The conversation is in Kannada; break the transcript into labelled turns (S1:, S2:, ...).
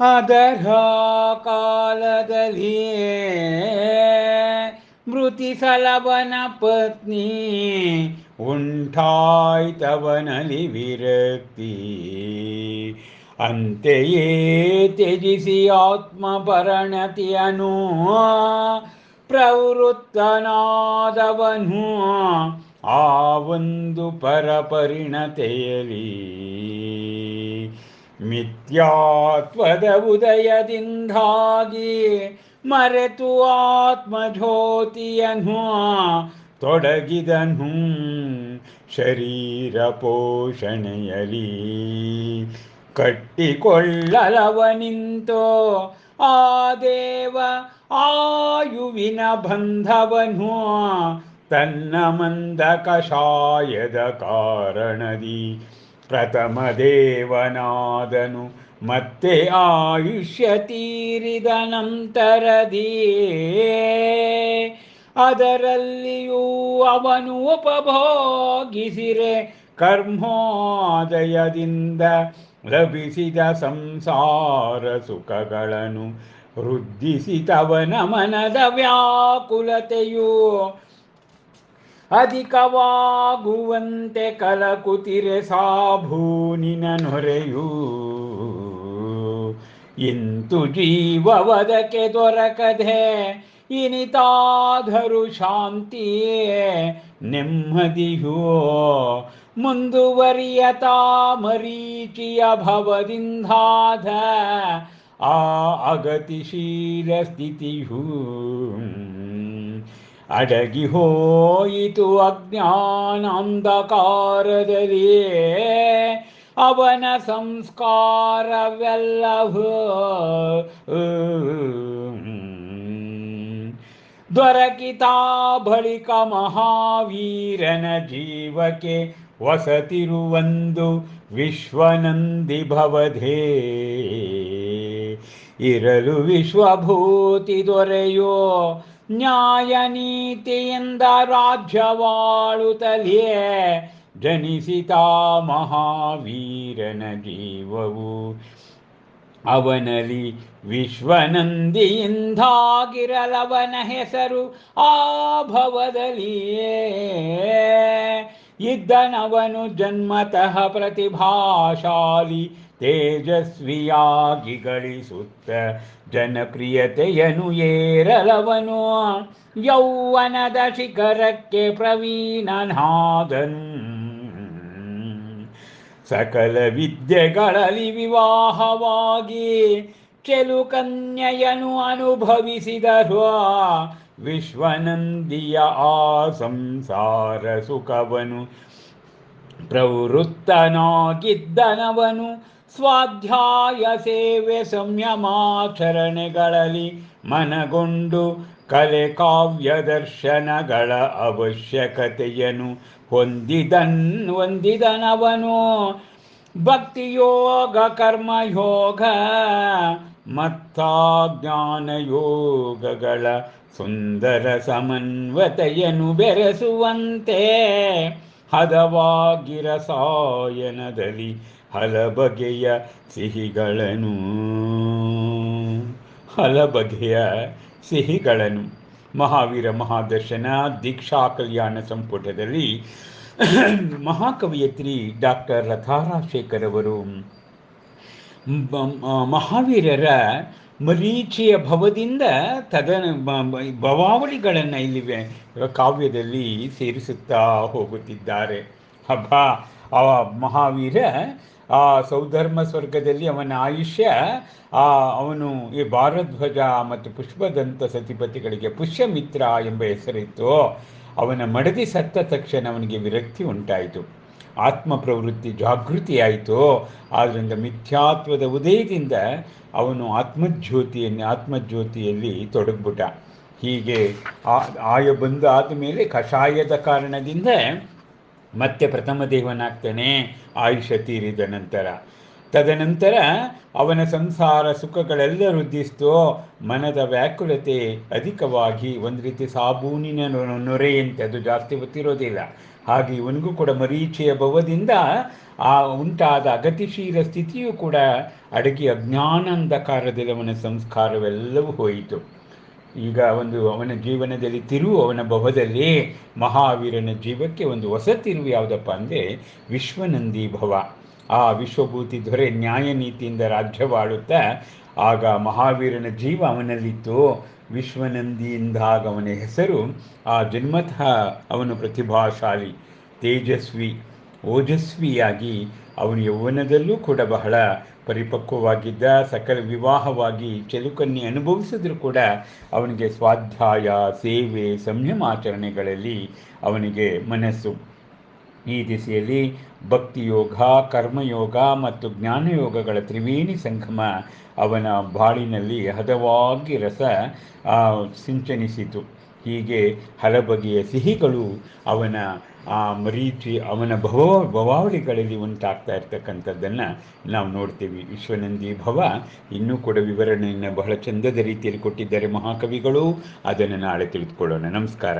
S1: ಅದರ ಕಾಲದಲ್ಲಿ ಮೃತಿ ಸಲವನ ಪತ್ನಿ ಉಂಟಾಯ್ತವನಲ್ಲಿ ವಿರಕ್ತಿ. ಅಂತೆಯೇ ತ್ಯಜಿಸಿ ಆತ್ಮಪರಣತಿಯನು ಪ್ರವೃತ್ತನಾದವನು ಆ ಒಂದು ಪರಪರಿಣತೆಯಲಿ ಮಿಥ್ಯಾತ್ವದ ಉದಯದಿಂದಾಗಿ ಮರೆತು ಆತ್ಮಜ್ಯೋತಿಯನ್ನು ತೊಡಗಿದನು ಶರೀರ ಪೋಷಣೆಯಲಿ ಕಟ್ಟಿಕೊಳ್ಳಲವನಿಂತೋ ಆ ದೇವ ಆಯುವಿನ ಬಂಧವನು ತನ್ನ ಮಂದ ಕಷಾಯದ ಕಾರಣದಿ ಪ್ರಥಮ ದೇವನಾದನು ಮತ್ತೆ ಆಯುಷ್ಯ ತೀರಿದ ನಂತರದಿ ಅದರಲ್ಲಿಯೂ ಅವನು ಉಪಭೋಗಿಸಿರೆ ಕರ್ಮೋದಯದಿಂದ ಲಭಿಸಿದ ಸಂಸಾರ ಸುಖಗಳನ್ನು ವೃದ್ಧಿಸಿತವನ ಮನದ ವ್ಯಾಕುಲತೆಯು ಅಧಿಕವಾಗುವಂತೆ ಕಲಕುತಿರೆ ಸಾಭೂನಿನ ನೊರೆಯು. ಇಂತು ಜೀವವದಕ್ಕೆ ದೊರಕದೆ, ಇನಿತಾದರೂ ಶಾಂತಿಯೇ ನೆಮ್ಮದಿಯೋ. ಮುಂದುವರಿಯತಾ ಮರೀಚಿಯ ಭವದಿಂದಾದ ಆ ಅಗತಿಶೀಲ ಸ್ಥಿತಿಯು. ಅಡಗಿ ಹೋಯಿತು ಅಜ್ಞಾನಾಂಧಕಾರದಲ್ಲಿ. ಅವನ ಸಂಸ್ಕಾರವೆಲ್ಲವೂ ದೊರಕಿತಾ ಬಳಿಕ ಮಹಾವೀರನ ಜೀವಕ್ಕೆ ವಸತಿರುವಂದು ವಿಶ್ವನಂದಿ ಭವಧೇ. ಇರಲು ವಿಶ್ವಭೂತಿ ದೊರೆಯೋ ನ್ಯಾಯ ನೀತಿಯಿಂದ ರಾಜ್ಯವಾಳುತ್ತಲಿಯೇ ಜನಿಸಿತಾ ಮಹಾವೀರನ ಜೀವವು. ಅವನಲ್ಲಿ ವಿಶ್ವನಂದಿಯಿಂದಾಗಿರಲವನ ಹೆಸರು ಆ ಭವದಲ್ಲಿಯೇ. ಇದ್ದನವನು ಜನ್ಮತಃ ಪ್ರತಿಭಾಶಾಲಿ ತೇಜಸ್ವಿಯಾಗಿ ಗಳಿಸುತ್ತ ಜನಪ್ರಿಯತೆಯನು ಏರಲವನು. ಯೌವನದ ಶಿಖರಕ್ಕೆ ಪ್ರವೀಣನಾದನು. ಸಕಲ ವಿದ್ಯೆಗಳಲ್ಲಿ ವಿವಾಹವಾಗಿ ಚೆಲು ಕನ್ಯೆಯನು ಅನುಭವಿಸಿದರು. ವಿಶ್ವನಂದಿಯ ಆ ಸಂಸಾರ ಸುಖವನು. ಪ್ರವೃತ್ತನಾಗಿದ್ದನವನು. ಸ್ವಾಧ್ಯಾಯ ಸೇವೆ ಸಂಯಮಾಚರಣೆಗಳಲ್ಲಿ ಮನಗೊಂಡು ಕಲೆ ಕಾವ್ಯ ದರ್ಶನಗಳ ಅವಶ್ಯಕತೆಯನ್ನು ಹೊಂದಿದನ್ ಹೊಂದಿದನವನು. ಭಕ್ತಿಯೋಗ, ಕರ್ಮಯೋಗ ಮತ್ತಾಜ್ಞಾನ ಯೋಗಗಳ ಸುಂದರ ಸಮನ್ವತೆಯನ್ನು ಬೆರೆಸುವಂತೆ ಹದವಾಗಿ ರಸಾಯನದಲ್ಲಿ ಹಲ ಬಗೆಯ ಸಿಹಿಗಳನ್ನು ಹಲ ಬಗೆಯ ಸಿಹಿಗಳನ್ನು ಮಹಾವೀರ ಮಹಾದರ್ಶನ, ದೀಕ್ಷಾ ಕಲ್ಯಾಣ ಸಂಪುಟದಲ್ಲಿ ಮಹಾಕವಿಯತ್ರಿ ಡಾಕ್ಟರ್ ಲತಾ ರಾಜಶೇಖರ್ ಅವರು ಮಹಾವೀರರ ಮರೀಚಿಯ ಭವದಿಂದ ತದನ ಭವಾವಳಿಗಳನ್ನು ಇಲ್ಲಿ ಕಾವ್ಯದಲ್ಲಿ ಸೇರಿಸುತ್ತಾ ಹೋಗುತ್ತಿದ್ದಾರೆ. ಹಬ್ಬ ಆ ಮಹಾವೀರ, ಆ ಸೌಧರ್ಮ ಸ್ವರ್ಗದಲ್ಲಿ ಅವನ ಆಯುಷ್ಯ, ಆ ಅವನು ಈ ಭಾರಧ್ವಜ ಮತ್ತು ಪುಷ್ಪದಂತ ಸತಿಪತಿಗಳಿಗೆ ಪುಷ್ಯಮಿತ್ರ ಎಂಬ ಹೆಸರಿತ್ತು. ಅವನ ಮಡದಿ ಸತ್ತ ತಕ್ಷಣ ಅವನಿಗೆ ವಿರಕ್ತಿ ಉಂಟಾಯಿತು. ಆತ್ಮ ಪ್ರವೃತ್ತಿ ಜಾಗೃತಿಯಾಯಿತು. ಆದ್ದರಿಂದ ಮಿಥ್ಯಾತ್ವದ ಉದಯದಿಂದ ಅವನು ಆತ್ಮಜ್ಯೋತಿಯನ್ನು, ಆತ್ಮಜ್ಯೋತಿಯಲ್ಲಿ ತೊಡಗ್ಬಿಟ್ಟ. ಹೀಗೆ ಆಯ ಬಂದು ಆದಮೇಲೆ ಕಷಾಯದ ಕಾರಣದಿಂದ ಮತ್ತೆ ಪ್ರಥಮ ದೇವನಾಗ್ತಾನೆ ಆಯುಷ್ಯ ತೀರಿದ ನಂತರ. ತದನಂತರ ಅವನ ಸಂಸಾರ ಸುಖಗಳೆಲ್ಲ ವೃದ್ಧಿಸ್ತೋ. ಮನದ ವ್ಯಾಕುಲತೆ ಅಧಿಕವಾಗಿ ಒಂದು ರೀತಿ ಸಾಬೂನಿನ ನೊರೆಯಂತೆ. ಅದು ಜಾಸ್ತಿ ಗೊತ್ತಿರೋದಿಲ್ಲ. ಹಾಗೆ ಇವನಿಗೂ ಕೂಡ ಮರೀಚೆಯ ಭವದಿಂದ ಆ ಉಂಟಾದ ಅಗತಿಶೀಲ ಸ್ಥಿತಿಯೂ ಕೂಡ ಅಡಗಿ ಅಜ್ಞಾನಾಂಧಕಾರದಲ್ಲಿ ಅವನ ಸಂಸ್ಕಾರವೆಲ್ಲವೂ ಹೋಯಿತು. ಈಗ ಒಂದು ಅವನ ಜೀವನದಲ್ಲಿ ತಿರುವು, ಅವನ ಭವದಲ್ಲಿ ಮಹಾವೀರನ ಜೀವಕ್ಕೆ ಒಂದು ಹೊಸ ತಿರುವು ಯಾವುದಪ್ಪ ಅಂದರೆ ವಿಶ್ವನಂದಿ ಭವ. ಆ ವಿಶ್ವಭೂತಿ ದೊರೆ ನ್ಯಾಯ ನೀತಿಯಿಂದ ರಾಜ್ಯವಾಳುತ್ತಾ ಆಗ ಮಹಾವೀರನ ಜೀವ ಅವನಲ್ಲಿತ್ತು. ವಿಶ್ವನಂದಿಯಿಂದಾಗ ಅವನ ಹೆಸರು ಆ ಜನ್ಮತಃ ಅವನು ಪ್ರತಿಭಾಶಾಲಿ, ತೇಜಸ್ವಿ, ಓಜಸ್ವಿಯಾಗಿ ಅವನು ಯೌವನದಲ್ಲೂ ಕೂಡ ಬಹಳ ಪರಿಪಕ್ವವಾಗಿದ್ದ, ಸಕಲ ವಿವಾಹವಾಗಿ ಚೆಲುಕನ್ನಿ ಅನುಭವಿಸಿದ್ರೂ ಕೂಡ ಅವನಿಗೆ ಸ್ವಾಧ್ಯಾಯ, ಸೇವೆ ಸಂಯಮಾಚರಣೆಗಳಲ್ಲಿ ಅವನಿಗೆ ಮನಸ್ಸು. ಈ ದಿಸೆಯಲ್ಲಿ ಭಕ್ತಿಯೋಗ, ಕರ್ಮಯೋಗ ಮತ್ತು ಜ್ಞಾನಯೋಗಗಳ ತ್ರಿವೇಣಿ ಸಂಗಮ ಅವನ ಬಾಳಿನಲ್ಲಿ ಹದವಾಗಿ ರಸ ಸಿಂಚನಿಸಿತು. ಹೀಗೆ ಹಲಬಗೆಯ ಸಿಹಿಗಳು ಅವನ ಆ ರೀತಿ ಅವನ ಭವ ಭವಾವಳಿಗಳಲ್ಲಿ ಉಂಟಾಗ್ತಾ ಇರ್ತಕ್ಕಂಥದ್ದನ್ನು ನಾವು ನೋಡ್ತೀವಿ. ವಿಶ್ವನಂದಿ ಭವ ಇನ್ನೂ ಕೂಡ ವಿವರಣೆಯನ್ನು ಬಹಳ ಚಂದದ ರೀತಿಯಲ್ಲಿ ಕೊಟ್ಟಿದ್ದಾರೆ ಮಹಾಕವಿಗಳು. ಅದನ್ನು ನಾಳೆ ತಿಳಿದುಕೊಳ್ಳೋಣ. ನಮಸ್ಕಾರ.